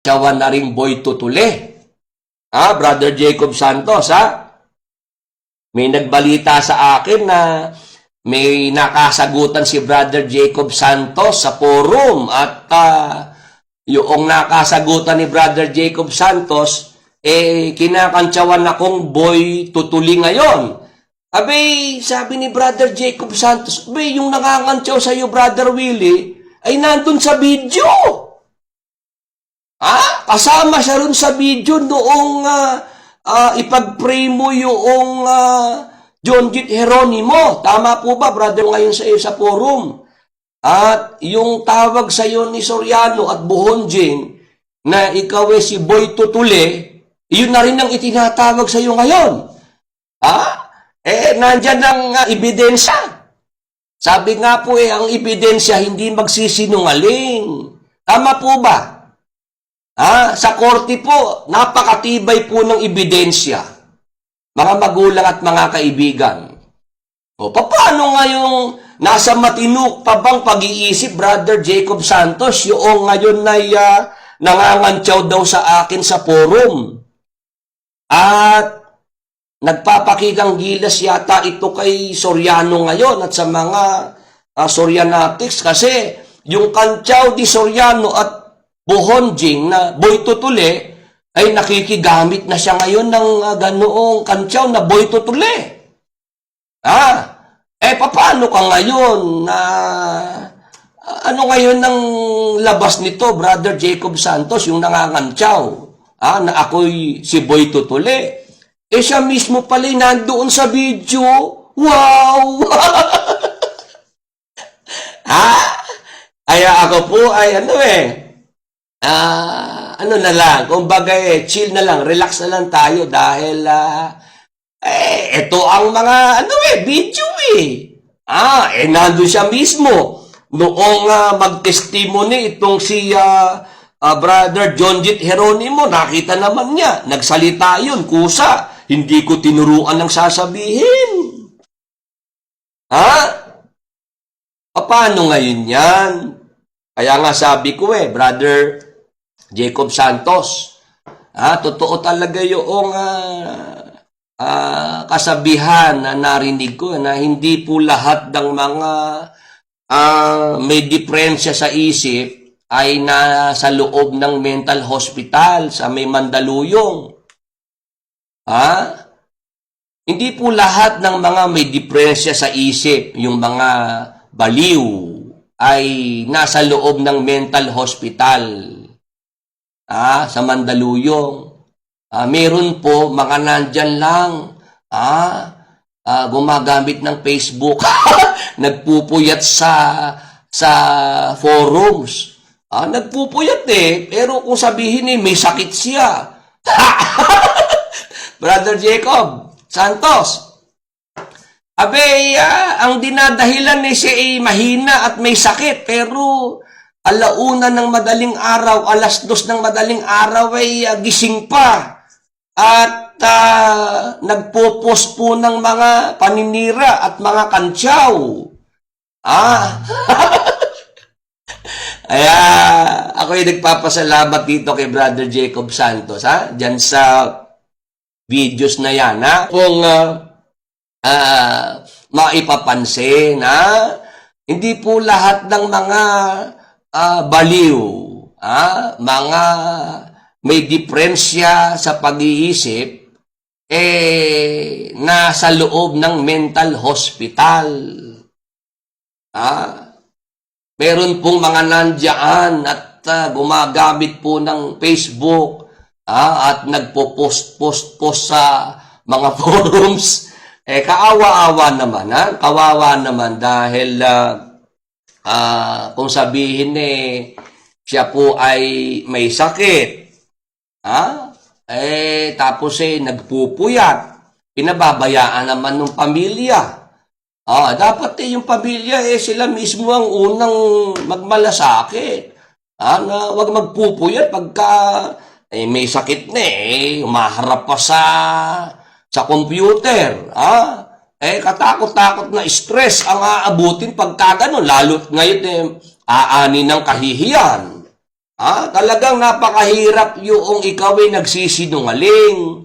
Tiyawan na rin boy tutuli. Ah, Brother Jacob Santos, ha? May nagbalita sa akin na may nakasagutan si Brother Jacob Santos sa forum at ah, yung nakasagutan ni Brother Jacob Santos, eh, kinakantsawan akong boy tutuli ngayon. Abay, sabi ni Brother Jacob Santos, abay, yung nakakantsaw sa iyo, Brother Willie, ay nandun sa video. Ah, kasama siya rin sa video noong ah, ah, ipag-pray mo yung ah, John Jit Heronimo. Tama po ba, brother, ngayon sa iyo sa forum? At yung tawag sa iyo ni Soriano at Buhonjin na ikaw ay si Boy Tutule, yun na rin ang itinatawag sa iyo ngayon. Ah, eh, nandyan ang ah, ebidensya. Sabi nga po eh, ang ebidensya hindi magsisinungaling. Tama po ba? Ah, sa korte po, napakatibay po ng ebidensya. Mga magulang at mga kaibigan. O, paano nga yung nasa matinuk pa bang pag-iisip, Brother Jacob Santos, yung ngayon na uh, nangangantyaw daw sa akin sa forum. At nagpapakitang gilas yata ito kay Soriano ngayon at sa mga uh, Sorianatics kasi yung kantyaw di Soriano at Buhonjing na boy tutuli ay nakikigamit na siya ngayon ng uh, ganoong kantyaw na boy tutuli. Ah, eh paano ka ngayon na ano ngayon ng labas nito, Brother Jacob Santos, yung nangangantyaw, ah, na ako'y si Boy Tutuli. Eh siya mismo pala nandoon sa video. Wow! ah, kaya ako po ay ano eh, ah, ano na lang, kumbaga eh, chill na lang, relax na lang tayo dahil ah, eh, ito ang mga, ano eh, video eh. Ah, eh, nandun siya mismo. Noong ah, mag-testimony itong si ah, ah, Brother John Jit Heronimo, nakita naman niya, nagsalita yun, kusa. Hindi ko tinuruan ng sasabihin. Ha? Paano ngayon yan? Kaya nga sabi ko eh, Brother Jacob Santos, ah, totoo talaga yung ah, ah, kasabihan na narinig ko na hindi po lahat ng mga ah, may diferensya sa isip ay nasa loob ng mental hospital sa may Mandaluyong. Ha? Hindi po lahat ng mga may diferensya sa isip, yung mga baliw, ay nasa loob ng mental hospital. Ah, sa Mandaluyong. Ah, meron po mga nandyan lang, ah, ah, gumagamit ng Facebook, nagpupuyat sa sa forums. Ah, nagpupuyat eh, pero kung sabihin eh, may sakit siya. Brother Jacob Santos, Abe, ah, ang dinadahilan ni siya ay mahina at may sakit, pero alauna ng madaling araw, alas dos ng madaling araw ay ah, gising pa. At uh, nagpo-post po ng mga paninira at mga kantsaw. Ah. Kaya ako ay nagpapasalamat dito kay Brother Jacob Santos, ha? Diyan sa videos na yan, ha? Kung uh, uh, maipapansin, ha? Hindi po lahat ng mga uh, baliw, ha? Mga may diferensya sa pag-iisip, eh, nasa loob ng mental hospital. Ah, meron pong mga nandiyan at ah, gumagamit po ng Facebook ah, at nagpo-post-post-post sa mga forums. Eh, kaawa-awa naman, ha? Kawawa naman dahil ah, ah, kung sabihin eh, siya po ay may sakit, Ha? Eh, tapos eh, nagpupuyat. Pinababayaan naman ng pamilya. Ah, dapat eh, yung pamilya eh, sila mismo ang unang magmalasakit. Ah, na wag magpupuyat pagka eh, may sakit na eh, umaharap pa sa sa computer. Ah, eh, katakot-takot na stress ang aabutin pagka ganun. Lalo ngayon eh, aani ng kahihiyan. Ah, talagang napakahirap yung ikaw ay nagsisinungaling.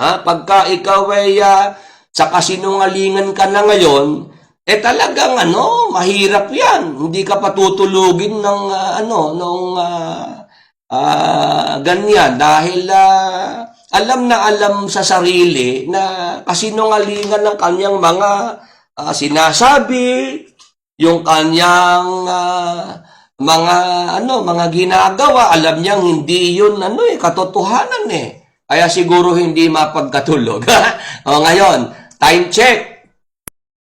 Ha? Pagka ikaw ay ah, sa kasinungalingan ka na ngayon, eh talagang ano, mahirap yan. Hindi ka patutulugin ng ah, ano, nung ah, ah, ganyan dahil ah, alam na alam sa sarili na kasinungalingan ng kanyang mga ah, sinasabi, yung kanyang ah, mga ano, mga ginagawa, alam niyang hindi yun ano eh, katotohanan eh. Kaya siguro hindi mapagkatulog. o ngayon, time check.